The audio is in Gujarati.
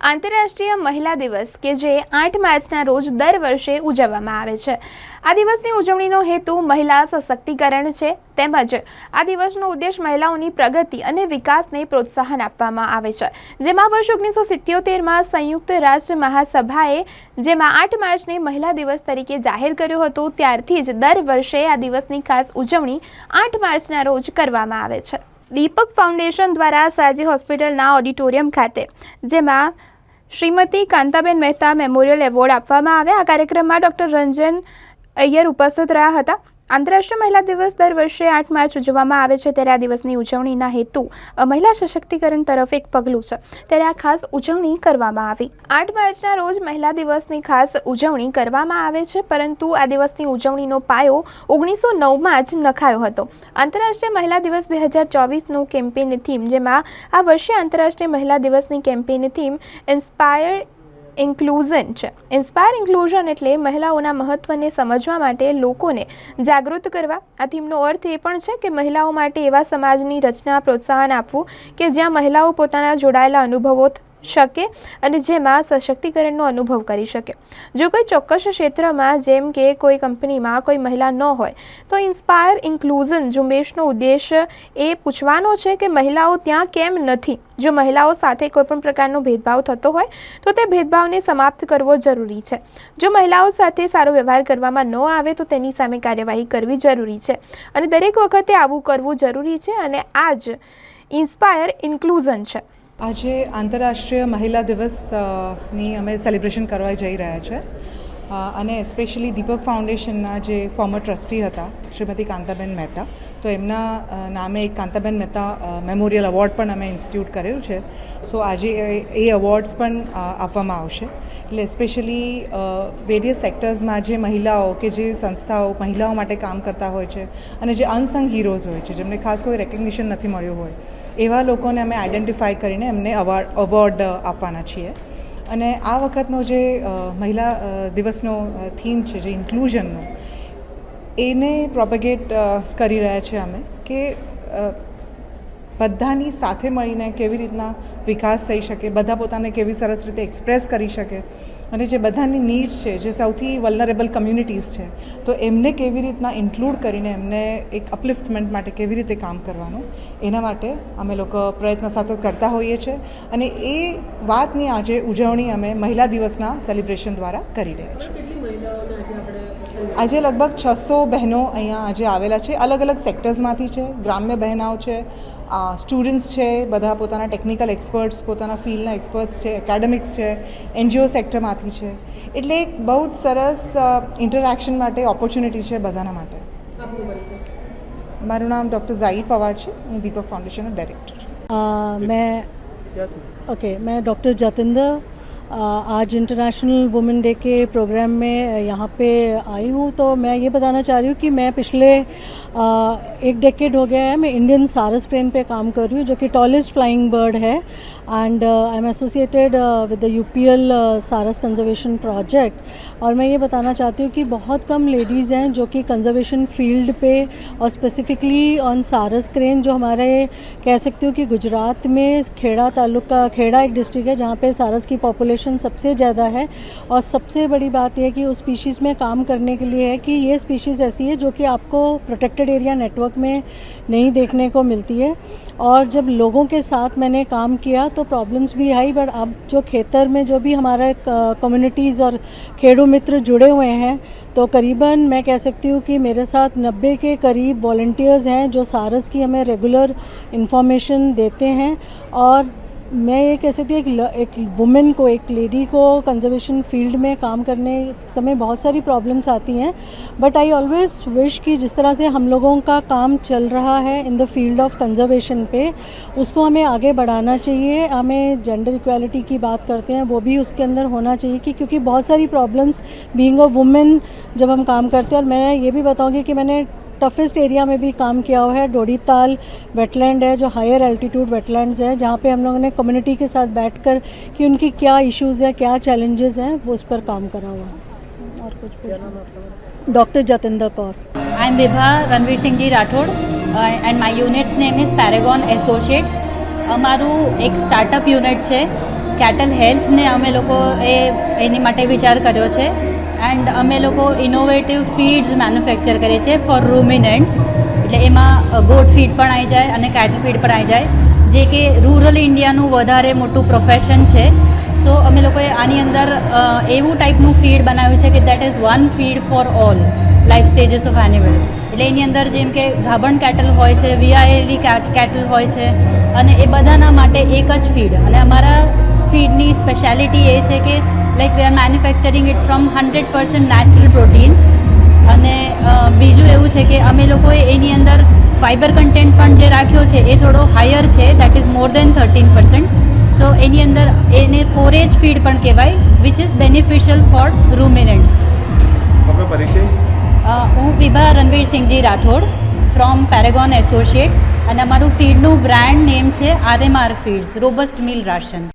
આંતરરાષ્ટ્રીય મહિલા દિવસ, કે જે આઠ માર્ચના રોજ દર વર્ષે ઉજવવામાં આવે છે. આ દિવસની ઉજવણીનો હેતુ મહિલા સશક્તિકરણ છે. તેમજ આ દિવસનો ઉદ્દેશ મહિલાઓની પ્રગતિ અને વિકાસને પ્રોત્સાહન આપવામાં આવે છે. જેમાં વર્ષ ઓગણીસો સિત્યોતેરમાં સંયુક્ત રાષ્ટ્ર મહાસભાએ જેમાં આઠ માર્ચને મહિલા દિવસ તરીકે જાહેર કર્યો હતો, ત્યારથી જ દર વર્ષે આ દિવસની ખાસ ઉજવણી આઠ માર્ચના રોજ કરવામાં આવે છે. દીપક ફાઉન્ડેશન દ્વારા સાજી હોસ્પિટલના ઓડિટોરિયમ ખાતે, જેમાં શ્રીમતી કાંતાબેન મહેતા મેમોરિયલ એવોર્ડ આપવામાં આવ્યા. આ કાર્યક્રમમાં ડૉક્ટર રંજન અય્યર ઉપસ્થિત રહ્યા હતા. આંતરરાષ્ટ્રીય મહિલા દિવસ દર વર્ષે આઠ માર્ચ ઉજવવામાં આવે છે ત્યારે આ દિવસની ઉજવણીના હેતુ મહિલા સશક્તિકરણ તરફ એક પગલું છે. ત્યારે આ ખાસ ઉજવણી કરવામાં આવી. આઠ માર્ચના રોજ મહિલા દિવસની ખાસ ઉજવણી કરવામાં આવે છે, પરંતુ આ દિવસની ઉજવણીનો પાયો ઓગણીસો નવમાં જ નખાયો હતો. આંતરરાષ્ટ્રીય મહિલા દિવસ બે હજાર ચોવીસનું કેમ્પેઇન થીમ, જેમાં આ વર્ષે આંતરરાષ્ટ્રીય મહિલા દિવસની કેમ્પેઇન થીમ ઇન્સ્પાયર ઇન્ક્લુઝન છે. ઇન્સ્પાયર ઇન્ક્લુઝન એટલે મહિલાઓના મહત્ત્વને સમજવા માટે લોકોને જાગૃત કરવા. આ થીમનો અર્થ એ પણ છે કે મહિલાઓ માટે એવા સમાજની રચના પ્રોત્સાહન આપવું કે જ્યાં મહિલાઓ પોતાના જોડાયેલા અનુભવો શકે અને જેમાં સશક્તિકરણનો અનુભવ કરી શકે. જો કોઈ ચોક્કસ ક્ષેત્રમાં જેમ કે કોઈ કંપનીમાં કોઈ મહિલા ન હોય, તો ઇન્સ્પાયર ઇન્ક્લુઝન ઝુંબેશનો ઉદ્દેશ એ પૂછવાનો છે કે મહિલાઓ ત્યાં કેમ નથી. જો મહિલાઓ સાથે કોઈપણ પ્રકારનો ભેદભાવ થતો હોય, તો તે ભેદભાવને સમાપ્ત કરવો જરૂરી છે. જો મહિલાઓ સાથે સારો વ્યવહાર કરવામાં ન આવે, તો તેની સામે કાર્યવાહી કરવી જરૂરી છે. અને દરેક વખતે આવું કરવું જરૂરી છે અને આ જ ઇન્સ્પાયર ઇન્ક્લુઝન છે. આજે આંતરરાષ્ટ્રીય મહિલા દિવસની અમે સેલિબ્રેશન કરવા જઈ રહ્યા છે. અને એસ્પેશિયલી દીપક ફાઉન્ડેશનના જે ફોર્મર ટ્રસ્ટી હતા, શ્રીમતી કાંતાબેન મહેતા, તો એમના નામે એક કાંતાબેન મહેતા મેમોરિયલ એવોર્ડ પણ અમે ઇન્સ્ટિટ્યૂટ કર્યું છે. સો આજે એ- એવોર્ડ્સ પણ આપવામાં આવશે. એટલે સ્પેશિયલી વેરિયસ સેક્ટર્સમાં જે મહિલાઓ કે જે સંસ્થાઓ મહિલાઓ માટે કામ કરતા હોય છે, અને જે અનસંગ હીરોઝ હોય છે, જેમને ખાસ કોઈ રેકગ્નિશન નથી મળ્યું હોય એવા લોકોને અમે આઈડેન્ટિફાય કરીને એમને અવોર્ડ અવોર્ડ આપવાના છીએ. અને આ વખતનો જે મહિલા દિવસનો થીમ છે, જે ઇન્ક્લુઝનનો એને પ્રોપેગેટ કરી રહ્યા છે અમે કે બધાની સાથે મળીને કેવી રીતના વિકાસ થઈ શકે, બધા પોતાને કેવી સરસ રીતે એક્સપ્રેસ કરી શકે અને જે બધાની નીડ છે, જે સૌથી વલ્નરેબલ કમ્યુનિટીઝ છે, તો એમને કેવી રીતના ઇન્ક્લુડ કરીને એમને એક અપલિફ્ટમેન્ટ માટે કેવી રીતે કામ કરવાનું, એના માટે અમે લોકો પ્રયત્ન સતત કરતા હોઈએ છીએ અને એ વાતની આજે ઉજવણી અમે મહિલા દિવસના સેલિબ્રેશન દ્વારા કરી રહ્યા છીએ. આજે લગભગ છસો બહેનો અહીંયા આજે આવેલા છે, અલગ અલગ સેક્ટર્સમાંથી છે, ગ્રામ્ય બહેનાઓ છે સ્ટુડન્ટ્સ છે બધા પોતાના ટેકનિકલ એક્સપર્ટ્સ પોતાના ફિલ્ડના એક્સપર્ટ્સ છે એકેડેમિક્સ છે એનજીઓ સેક્ટરમાંથી છે. એટલે એક બહુ જ સરસ ઇન્ટરેક્શન માટે ઓપોર્ચ્યુનિટી છે બધાના માટે. મારું નામ ડૉક્ટર ઝાહિર પવાર છે હું દીપક ફાઉન્ડેશનનો ડાયરેક્ટર છું. મેં ઓકે મેં ડૉક્ટર જતેન્દ્ર आज इंटरनेशनल वुमेन डे के प्रोग्राम में यहाँ पे आई हूँ। तो मैं ये बताना चाह रही हूँ कि मैं पिछले एक डेकेड हो गया है, मैं इंडियन सारस क्रेन पे काम कर रही हूँ, जो कि टॉलेस्ट फ्लाइंग बर्ड है। And I am associated with the U P L sarus conservation project और मैं ये बताना चाहती हूँ कि बहुत कम लेडीज़ हैं जो कि कंजर्वेशन फ़ील्ड पे और स्पेसिफिकली ऑन सारस क्रेन जो हमारे, कह सकती हूँ कि गुजरात में खेड़ा तालुका, खेड़ा एक डिस्ट्रिक्ट है, जहाँ पे सारस की पॉपुलेशन सबसे ज़्यादा है और सबसे बड़ी बात यह कि उस स्पीशीज़ में काम करने के लिए है कि ये स्पीशीज़ ऐसी है जो कि आपको प्रोटेक्टेड एरिया नेटवर्क में नहीं देखने को मिलती है। और जब लोगों के साथ मैंने काम किया तो प्रॉब्लम्स भी आई बट अब जो खेतर में जो भी हमारे कम्युनिटीज़ और खेडू मित्र जुड़े हुए हैं तो करीबन मैं कह सकती हूँ कि मेरे साथ 90 के करीब वॉल्टियर्स हैं जो सारस की हमें रेगुलर इन्फॉर्मेशन देते हैं। और मैं ये कह सकती हूँ, एक एक वुमेन को, एक लेडी को कंजर्वेशन फ़ील्ड में काम करने समय बहुत सारी प्रॉब्लम्स आती हैं बट आई ऑलवेज विश कि जिस तरह से हम लोगों का काम चल रहा है in the field of conservation पे, उसको हमें आगे बढ़ाना चाहिए, हमें जेंडर इक्वालिटी की बात करते हैं, वो भी उसके अंदर होना चाहिए कि क्योंकि बहुत सारी प्रॉब्लम्स बींग अ वुमेन जब हम काम करते हैं, और मैं ये भी बताऊँगी कि मैंने टफेस्ट एरिया में भी काम किया हुआ है डोडी ताल वेटलैंड है जो हायर एल्टीट्यूड वेटलैंड्स है जहाँ पे हम लोगों ने कम्युनिटी के साथ बैठकर कि उनकी क्या इश्यूज़ हैं क्या चैलेंजेस हैं वो उस पर काम करा हुआ है और कुछ पूछना doctor Jatinder Kaur I am Vibha Ranveer Singh Ji Rathod uh, and my unit's name is Paragon Associates. અમારું એક સ્ટાર્ટઅપ યુનિટ છે કેટલ હેલ્થને અમે લોકો એ એની માટે વિચાર કર્યો છે એન્ડ અમે લોકો ઇનોવેટિવ ફીડ્સ મેન્યુફેક્ચર કરીએ છીએ ફોર રૂમિનન્ટ્સ એટલે એમાં ગોટ ફીડ પણ આવી જાય અને કેટલ ફીડ પણ આવી જાય. જે કે રૂરલ ઇન્ડિયાનું વધારે મોટું પ્રોફેશન છે. સો અમે લોકોએ આની અંદર એવું ટાઈપનું ફીડ બનાવ્યું છે કે that is one feed for all life stages of animal એટલે એની અંદર જેમ કે ગાભણ કેટલ હોય છે વીઆઈએલી કેટલ હોય છે, અને એ બધાના માટે એક જ ફીડ અને અમારા ફીડની સ્પેશિયાલિટી એ છે કે like we are manufacturing it from hundred percent natural proteins અને બીજું એવું છે કે અમે લોકોએ એની અંદર ફાઇબર કન્ટેન્ટ પણ જે રાખ્યો છે એ થોડો હાયર છે that is more than thirteen percent so એની અંદર એને ફોરેજ ફીડ પણ કહેવાય which is beneficial for ruminants પરિચય? હું Vibha Ranvirsinhji Rathod from Paragon associates અને અમારું ફીડનું બ્રાન્ડ નેમ છે RMR feeds robust mill ration